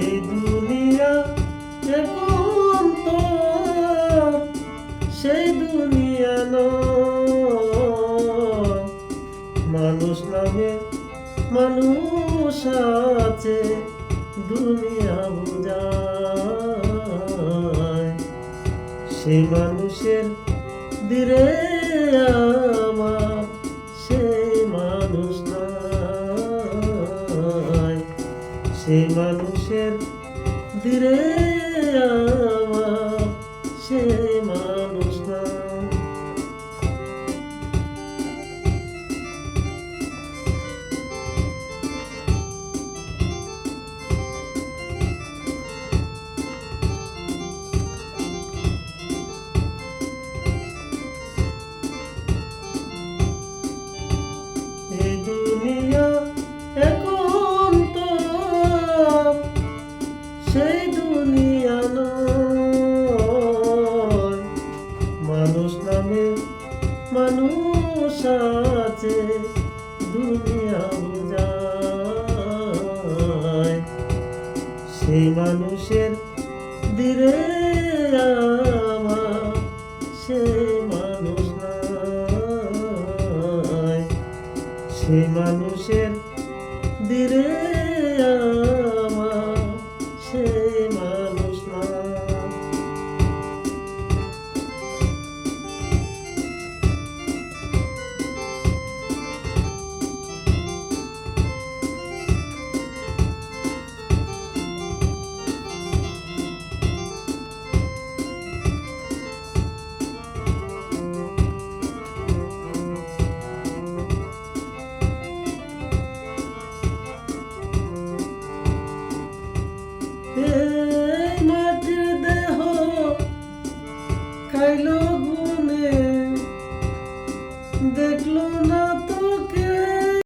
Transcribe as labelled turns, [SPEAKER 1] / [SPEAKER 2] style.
[SPEAKER 1] এই দুনিয়া সেই দুনিয়া নয়। মানুষ নামে মানুষ আছে, দুনিয়া সেই মানুষের দিরে আমার সেই সেই মানুষের দিরে নয়। মানুষ মানুষ দুনিয়া সেই মানুষের দিরে আমার মানুষ সে মানুষের দেখলো না তো